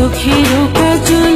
চোখের কাজল